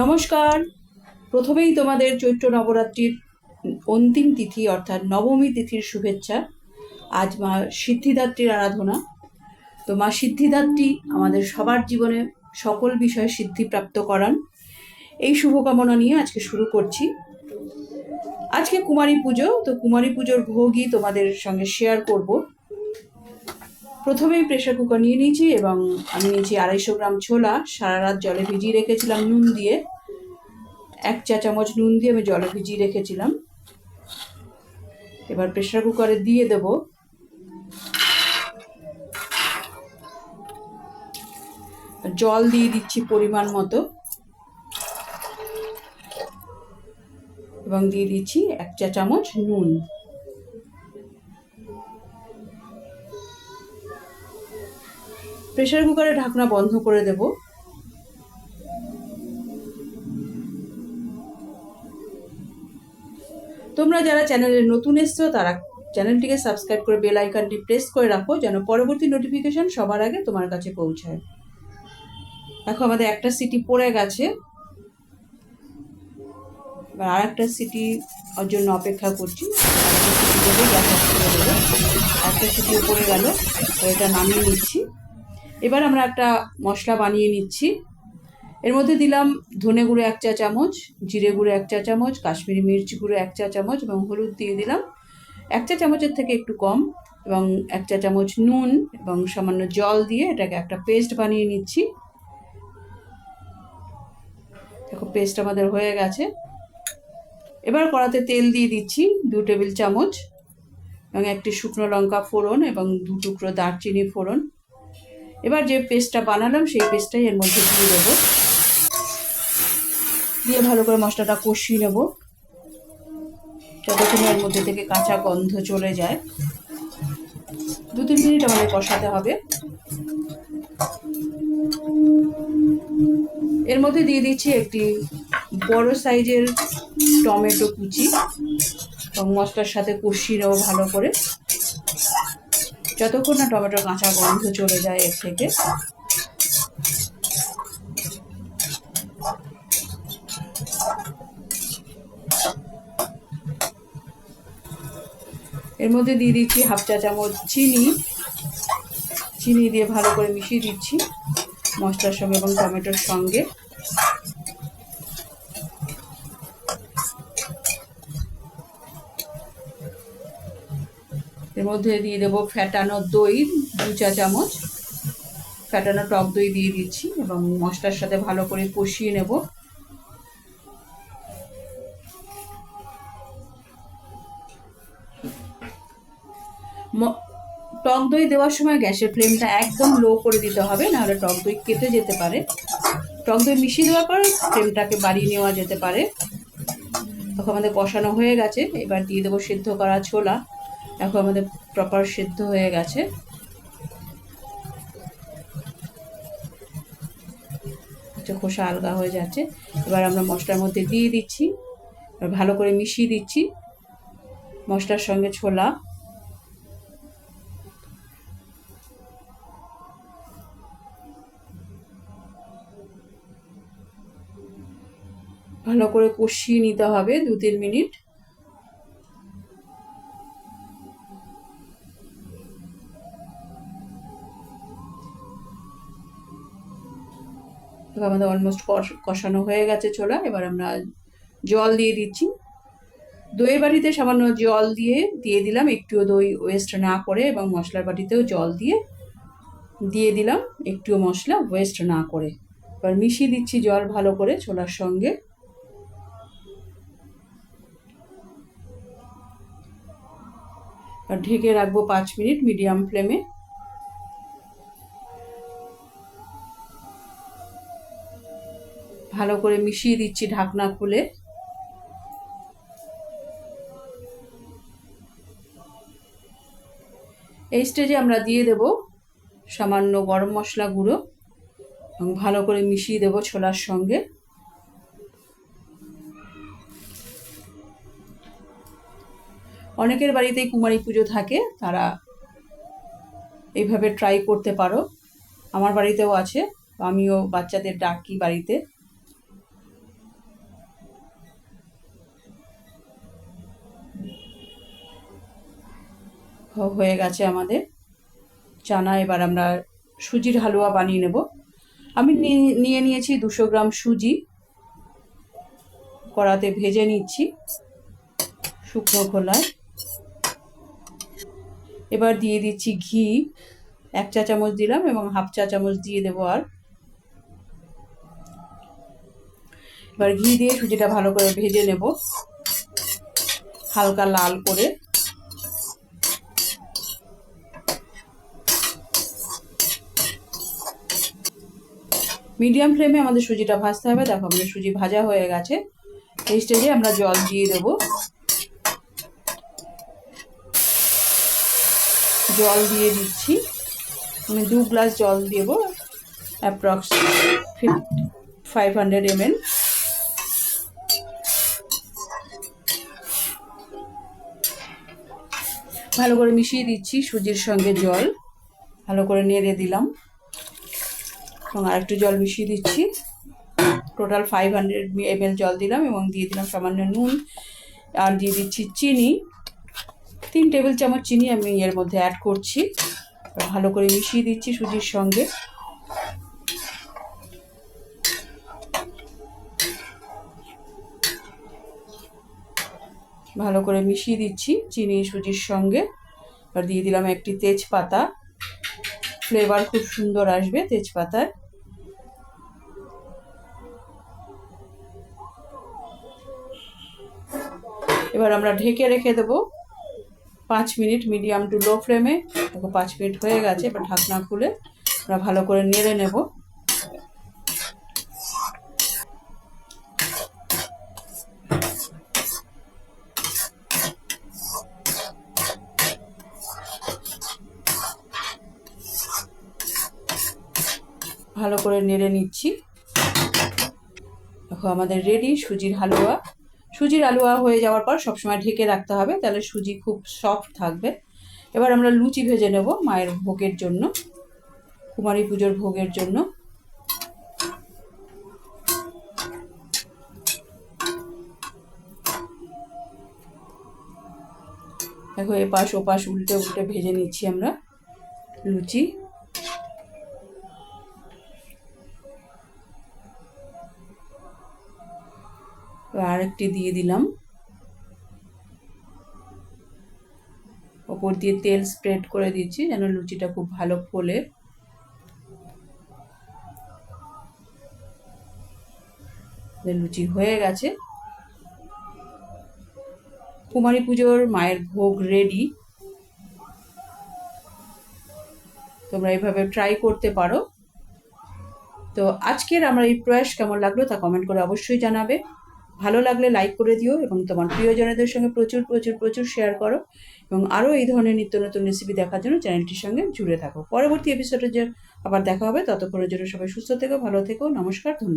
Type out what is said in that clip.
নমস্কার। প্রথমেই তোমাদের চৈত্র নবরাত্রির অন্তিম তিথি অর্থাৎ নবমী তিথির শুভেচ্ছা। আজ মা সিদ্ধিদাত্রীর আরাধনা। তো মা সিদ্ধিদাত্রী আমাদের সবার জীবনে সকল বিষয়ে সিদ্ধিপ্রাপ্ত করান। এই শুভকামনা নিয়ে আজকে শুরু করছি। আজকে কুমারী পুজো, তো কুমারী পুজোর ভোগই তোমাদের সঙ্গে শেয়ার করব। প্রথমেই প্রেশার কুকার নিয়ে নিয়েছি এবং আমি নিয়েছি আড়াইশো গ্রাম ছোলা। সারা রাত জলে ভিজিয়ে রেখেছিলাম নুন দিয়ে। এক চা চামচ নুন দিয়ে আমি জলে ভিজিয়ে রেখেছিলাম। এবার প্রেশার কুকারে দিয়ে দেব। জল দিয়ে দিচ্ছি পরিমাণ মতো। এবং দিয়ে দিচ্ছি এক চা চামচ নুন। প্রেশার কুকারে ঢাকনা বন্ধ করে দেব। তোমরা যারা চ্যানেলে নতুন এসছো, তারা চ্যানেলটিকে সাবস্ক্রাইব করে বেল আইকনটি প্রেস করে রাখো, যেন পরবর্তী নোটিফিকেশন সবার আগে তোমার কাছে পৌঁছায়। দেখো, আমাদের একটা সিটি পড়ে গেছে। এবার আর একটা সিটি ওর জন্য অপেক্ষা করছি। আরেকটা সিটি একটা সিটিও পড়ে গেল, তো এটা নামিয়ে নিচ্ছি। এবার আমরা একটা মশলা বানিয়ে নিচ্ছি। এর মধ্যে দিলাম ধনে গুঁড়ো এক চা চামচ, জিরে গুঁড়ো এক চা চামচ, কাশ্মীরি মির্চ গুঁড়ো এক চা চামচ এবং হলুদ দিয়ে দিলাম এক চা চামচের থেকে একটু কম এবং এক চা চামচ নুন এবং সামান্য জল দিয়ে এটাকে একটা পেস্ট বানিয়ে নিচ্ছি। দেখো, পেস্ট আমাদের হয়ে গেছে। এবার কড়াতে তেল দিয়ে দিচ্ছি দু টেবিল চামচ এবং একটি শুকনো লঙ্কা ফোড়ন এবং দু টুকরো দারচিনি ফোড়ন। এবার যে পেস্টটা বানালাম, সেই পেস্টটাই এর মধ্যে দিয়ে দেবো। দিয়ে ভালো করে মশলাটা কষিয়ে নেব। যতক্ষণ এর মধ্যে থেকে কাঁচা গন্ধ চলে যায়। দু তিন মিনিট আমাদের কষাতে হবে। এর মধ্যে দিয়ে দিচ্ছি একটি বড় সাইজের টমেটো কুচি। এবং মশলার সাথে কষিয়ে নেব ভালো করে। যতক্ষণ না টমেটোর কাঁচা গন্ধ চলে যায় এর থেকে। এর মধ্যে দিয়ে দিচ্ছি হাফ চা চামচ চিনি। চিনি দিয়ে ভালো করে মিশিয়ে দিচ্ছি মশলার সঙ্গে এবং টমেটোর সঙ্গে। মধ্যে দিয়ে দেবো ফ্যাটানো দই, দু চা চামচ। ফ্যাটানো টক দই দিয়ে দিচ্ছি এবং মশলার সাথে ভালো করে কষিয়ে নেব। টক দই দেওয়ার সময় গ্যাসের ফ্লেমটা একদম লো করে দিতে হবে, নাহলে টক দই কেটে যেতে পারে। টক দই মিশিয়ে দেওয়ার পর ফ্লেমটাকে বাড়িয়ে নেওয়া যেতে পারে। তখন আমাদের কষানো হয়ে গেছে, এবার দিয়ে দেবো সিদ্ধ করা ছোলা। এখন আমাদের প্রপার সিদ্ধ হয়ে গেছে। খোসা আলগা হয়ে যাচ্ছে। এবার আমরা মশলার মধ্যে দিয়ে দিচ্ছি। এবার ভালো করে মিশিয়ে দিচ্ছি। মশলার সঙ্গে ছোলা। ভালো করে কষিয়ে নিতে হবে দু তিন মিনিট। আমাদের অলমোস্ট কষানো হয়ে গেছে ছোলা। এবার আমরা জল দিয়ে দিচ্ছি। দইয়ের বাটিতে সামান্য জল দিয়ে দিয়ে দিলাম। একটুও দই ওয়েস্ট না করে এবং মশলার বাটিতেও জল দিয়ে দিয়ে দিলাম একটুও মশলা ওয়েস্ট না করে। এবার মিশিয়ে দিচ্ছি জল ভালো করে ছোলার সঙ্গে। ঢেকে রাখব পাঁচ মিনিট মিডিয়াম ফ্লেমে। ভালো করে মিশিয়ে দিচ্ছি ঢাকনা খুলে। এই স্টেজে আমরা দিয়ে দেব সামান্য গরম মশলা গুঁড়ো এবং ভালো করে মিশিয়ে দেব ছোলার সঙ্গে। অনেকের বাড়িতেই কুমারী পুজো থাকে, তারা এইভাবে ট্রাই করতে পারো। আমার বাড়িতেও আছে, আমিও বাচ্চাদের ডাকি বাড়িতে। হয়ে গেছে আমাদের। চানা, এবার আমরা সুজির হালুয়া বানিয়ে নেব। আমি নিয়ে নিয়েছি দুশো গ্রাম সুজি। কড়াতে ভেজে নিচ্ছি শুকনো খোলায়। এবার দিয়ে দিচ্ছি ঘি। এক চা চামচ দিলাম এবং হাফ চা চামচ দিয়ে দেবো আর। এবার ঘি দিয়ে সুজিটা ভালো করে ভেজে নেব। হালকা লাল করে। মিডিয়াম ফ্লেমে আমাদের সুজিটা ভাজতে হবে। দেখো আমাদের সুজি ভাজা হয়ে গেছে। এই স্টেজে আমরা জল দিয়ে দেব। জল দিয়ে দিচ্ছি। আমি দু গ্লাস জল দেবো। অ্যাপ্রক্স ফাইভ হান্ড্রেড এমএল ভালো করে মিশিয়ে দিচ্ছি সুজির সঙ্গে জল। ভালো করে নেড়ে দিলাম। এবং আরেকটু জল মিশিয়ে দিচ্ছি। টোটাল ফাইভ হান্ড্রেড এমএল জল দিলাম এবং দিয়ে দিলাম সামান্য নুন। আর দিয়ে দিচ্ছি চিনি। তিন টেবিল চামচ চিনি আমি এর মধ্যে অ্যাড করছি। ভালো করে মিশিয়ে দিচ্ছি সুজির সঙ্গে। ভালো করে মিশিয়ে দিচ্ছি চিনি সুজির সঙ্গে। আর দিয়ে দিলাম একটি তেজপাতা। ফ্লেভার খুব সুন্দর আসবে তেজপাতায় এবার আমরা ঢেকে রেখে দেব পাঁচ মিনিট মিডিয়াম টু লো ফ্লেমে। দেখো পাঁচ মিনিট হয়ে গেছে, এবার ঢাকনা খুলে আমরা ভালো করে নেড়ে নেব। ভালো করে নেড়ে নিচ্ছি। দেখো আমাদের রেডি সুজির হালুয়া। সুজির হালুয়া হয়ে যাওয়ার পর সবসময় ঢেকে রাখতে হবে, তাহলে সুজি খুব সফট থাকবে। এবার আমরা লুচি ভেজে নেব মায়ের ভোগের জন্য, কুমারী পুজোর ভোগের জন্য। দেখো এপাশ ওপাশ উল্টে উল্টে ভেজে নিচ্ছি আমরা লুচি। আরেকটি দিয়ে দিলাম। ওপর দিয়ে তেল স্প্রেড করে দিচ্ছি যেন লুচিটা খুব ভালো ফোলে। লুচি হয়ে গেছে। কুমারী পুজোর মায়ের ভোগ রেডি তোমরা এইভাবে ট্রাই করতে পারো। তো আজকের আমার এই প্রয়াস কেমন লাগল তা কমেন্ট করে অবশ্যই জানাবে। ভালো লাগলে লাইক করে দিও এবং তোমার প্রিয়জনেদের সঙ্গে প্রচুর প্রচুর প্রচুর শেয়ার করো এবং আরও এই ধরনের নিত্য নতুন রেসিপি দেখার জন্য চ্যানেলটির সঙ্গে জুড়ে থাকো। পরবর্তী এপিসোডে যে আবার দেখা হবে। ততক্ষণের জন্য সবাই সুস্থ থেকো, ভালো থেকো, নমস্কার, ধন্যবাদ।